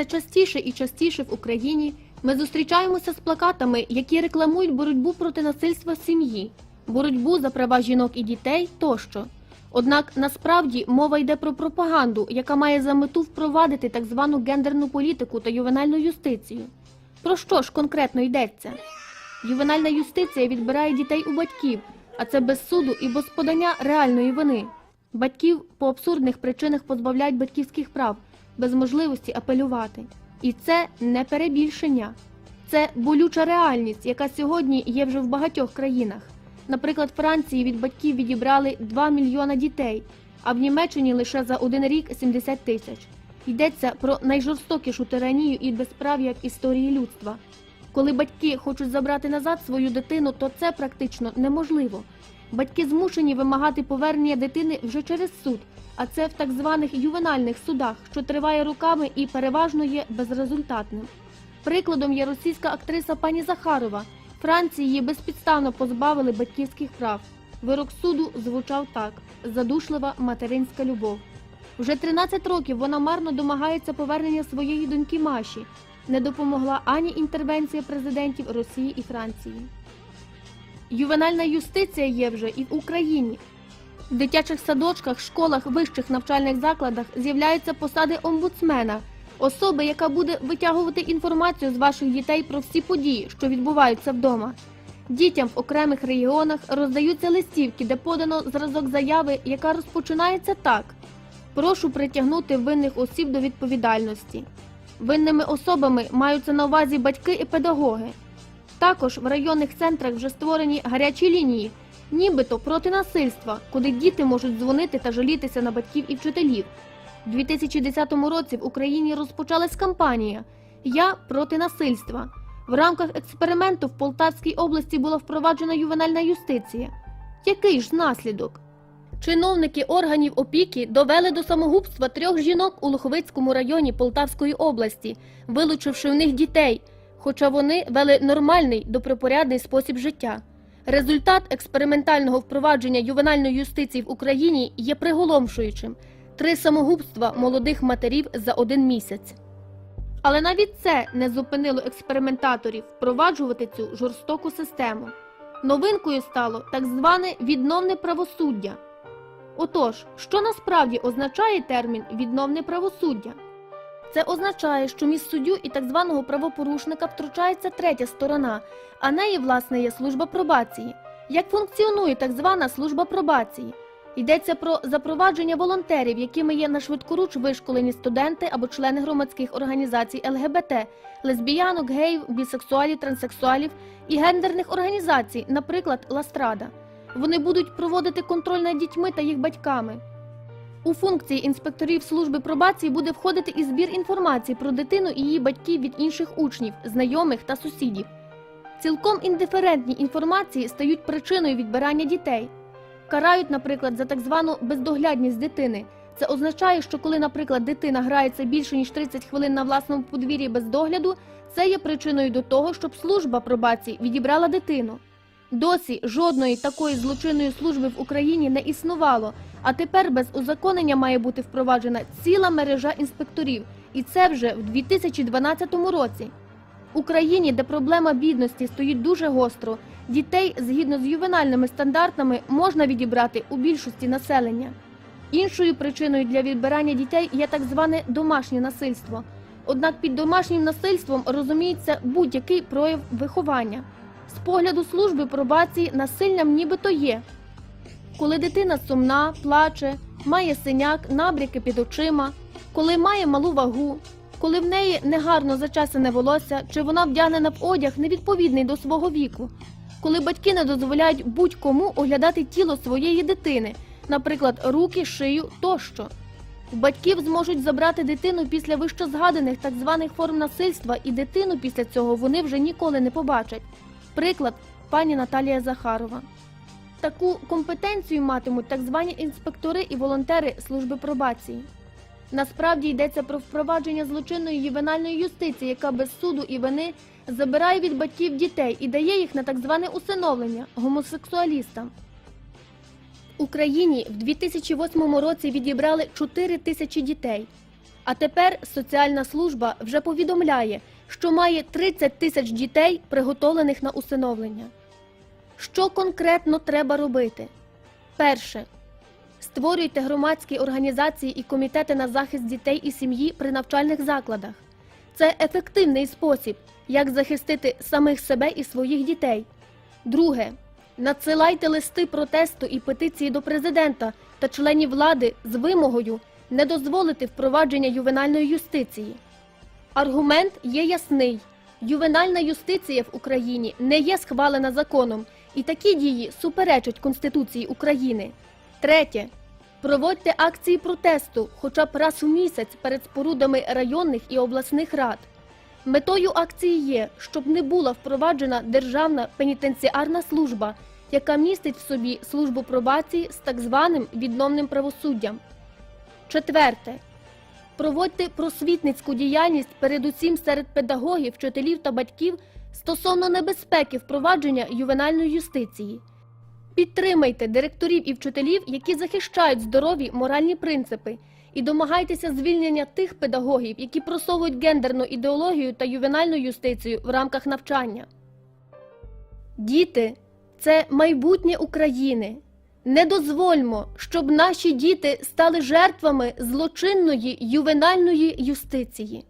Все частіше і частіше в Україні ми зустрічаємося з плакатами, які рекламують боротьбу проти насильства в сім'ї, боротьбу за права жінок і дітей тощо. Однак насправді мова йде про пропаганду, яка має за мету впровадити так звану гендерну політику та ювенальну юстицію. Про що ж конкретно йдеться? Ювенальна юстиція відбирає дітей у батьків, а це без суду і без подання реальної вини. Батьків по абсурдних причинах позбавляють батьківських прав, без можливості апелювати. І це не перебільшення. Це болюча реальність, яка сьогодні є вже в багатьох країнах. Наприклад, Франції від батьків відібрали 2 мільйона дітей, а в Німеччині лише за один рік 70 тисяч. Йдеться про найжорстокішу тиранію і безправ'я в історії людства. Коли батьки хочуть забрати назад свою дитину, то це практично неможливо. Батьки змушені вимагати повернення дитини вже через суд, а це в так званих ювенальних судах, що триває роками і переважно є безрезультатним. Прикладом є російська актриса пані Захарова. Франції її безпідставно позбавили батьківських прав. Вирок суду звучав так: задушлива материнська любов. Вже 13 років вона марно домагається повернення своєї доньки Маші. Не допомогла ані інтервенція президентів Росії і Франції. Ювенальна юстиція є вже і в Україні. В дитячих садочках, школах, вищих навчальних закладах з'являються посади омбудсмена, особи, яка буде витягувати інформацію з ваших дітей про всі події, що відбуваються вдома. Дітям в окремих регіонах роздаються листівки, де подано зразок заяви, яка розпочинається так: прошу притягнути винних осіб до відповідальності. Винними особами маються на увазі батьки і педагоги. Також в районних центрах вже створені гарячі лінії, нібито проти насильства, куди діти можуть дзвонити та жалітися на батьків і вчителів. У 2010 році в Україні розпочалась кампанія Я проти насильства. В рамках експерименту в Полтавській області була впроваджена ювенальна юстиція. Який ж наслідок? Чиновники органів опіки довели до самогубства трьох жінок у Луховицькому районі Полтавської області, вилучивши в них дітей, хоча вони вели нормальний добропорядний спосіб життя. Результат експериментального впровадження ювенальної юстиції в Україні є приголомшуючим три самогубства молодих матерів за один місяць. Але навіть це не зупинило експериментаторів впроваджувати цю жорстоку систему. Новинкою стало так зване відновне правосуддя. Отож, що насправді означає термін відновне правосуддя? Це означає, що між суддю і так званого правопорушника втручається третя сторона, а нею, власне, є служба пробації. Як функціонує так звана служба пробації? Йдеться про запровадження волонтерів, якими є на швидкоруч вишколені студенти або члени громадських організацій ЛГБТ, лесбіянок, геїв, бісексуалів, транссексуалів і гендерних організацій, наприклад, Ластрада. Вони будуть проводити контроль над дітьми та їх батьками. У функції інспекторів служби пробації буде входити і збір інформації про дитину і її батьків від інших учнів, знайомих та сусідів. Цілком індиферентні інформації стають причиною відбирання дітей. Карають, наприклад, за так звану бездоглядність дитини. Це означає, що коли, наприклад, дитина грається більше ніж 30 хвилин на власному подвір'ї без догляду, це є причиною до того, щоб служба пробації відібрала дитину. Досі жодної такої злочинної служби в Україні не існувало, а тепер без узаконення має бути впроваджена ціла мережа інспекторів, і це вже в 2012 році. Україні, де проблема бідності стоїть дуже гостро, дітей згідно з ювенальними стандартами можна відібрати у більшості населення. Іншою причиною для відбирання дітей є так зване домашнє насильство. Однак під домашнім насильством розуміється будь-який прояв виховання. З погляду служби пробації насиллям нібито є. Коли дитина сумна, плаче, має синяк, набряки під очима, коли має малу вагу, коли в неї негарно зачесане волосся, чи вона вдягнена в одяг невідповідний до свого віку, коли батьки не дозволяють будь-кому оглядати тіло своєї дитини, наприклад, руки, шию тощо. Батьків зможуть забрати дитину після вищезгаданих так званих форм насильства, і дитину після цього вони вже ніколи не побачать. Приклад пані Наталія Захарова. Таку компетенцію матимуть так звані інспектори і волонтери служби пробації. Насправді йдеться про впровадження злочинної ювенальної юстиції, яка без суду і вини забирає від батьків дітей і дає їх на так зване усиновлення гомосексуалістам. Україні в 2008 році відібрали 4 тисячі дітей. А тепер соціальна служба вже повідомляє, що має 30 тисяч дітей, приготовлених на усиновлення. Що конкретно треба робити? Перше. Створюйте громадські організації і комітети на захист дітей і сім'ї при навчальних закладах. Це ефективний спосіб, як захистити самих себе і своїх дітей. Друге. Надсилайте листи протесту і петиції до президента та членів влади з вимогою не дозволити впровадження ювенальної юстиції. Аргумент є ясний: ювенальна юстиція в Україні не є схвалена законом, і такі дії суперечать Конституції України. Третє. Проводьте акції протесту хоча б раз у місяць перед спорудами районних і обласних рад. Метою акції є, щоб не була впроваджена державна пенітенціарна служба, яка містить в собі службу пробації з так званим відновним правосуддям. Четверте. Проводьте просвітницьку діяльність передусім серед педагогів, вчителів та батьків стосовно небезпеки впровадження ювенальної юстиції. Підтримайте директорів і вчителів, які захищають здорові моральні принципи, і домагайтеся звільнення тих педагогів, які просовують гендерну ідеологію та ювенальну юстицію в рамках навчання. Діти це майбутнє України. Не дозвольмо, щоб наші діти стали жертвами злочинної ювенальної юстиції.